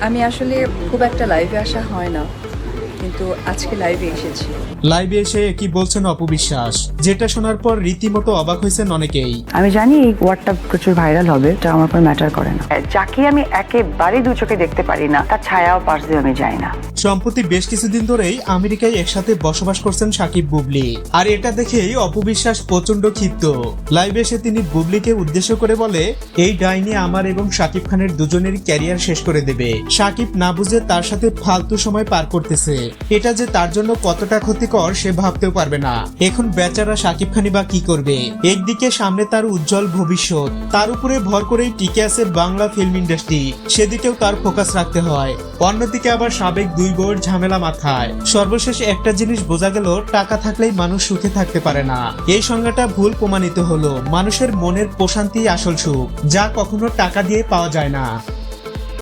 আমি আসলে খুব একটা লাইভে আসা হয় না। কিন্তু আজকে লাইভে এসেছি। লাইভে এসে কি বলছেন অপবিশ্বাস যেটা শোনার পর রীতিমতো অবাক হয়েছেন অনেকেই। আমি জানি এই ওয়ার্ডটা প্রচুর ভাইরাল হবে এটা আমার উপর ম্যাটার করে না। যাকে আমি একেবারেই দু চোখে দেখতে পারি না তার ছায়াও পাশ দিয়ে আমি যাই না। সম্প্রতি বেশ কিছুদিন ধরেই আমেরিকায় একসাথে বসবাস করছেন সাকিব বুবলি। আর এটা দেখেই অপবিশ্বাস প্রচণ্ড ক্ষিপ্ত। লাইভে এসে তিনি বুবলিকে উদ্দেশ্য করে বলে এই ডাইনি আমার এবং সাকিব খানের দুজনেরই ক্যারিয়ার শেষ করে দেবে। সাকিব না বুঝে তার সাথে ফালতু সময় পার করতেছে। এটা যে তার জন্য কতটা ক্ষতিকর, সে ভাবতেও পারবে না। এখন বেচারা সাকিব খানি বা কি করবে? একদিকে সামনে তার উজ্জ্বল ভবিষ্যৎ, তার উপরে ভর করেই টিকে আছে বাংলা ফিল্ম ইন্ডাস্ট্রি সেদিকেও তার ফোকাস রাখতে হয়। অন্যদিকে আবার সাবেক দুই বউয়ের ঝামেলা মাথায়। সর্বশেষ একটা জিনিস বোঝা গেল, টাকা থাকলেই মানুষ সুখে থাকতে পারে না। এই সংজ্ঞাটা ভুল প্রমাণিত হলো, মানুষের মনের প্রশান্তি আসল সুখ, যা কখনো টাকা দিয়ে পাওয়া যায় না।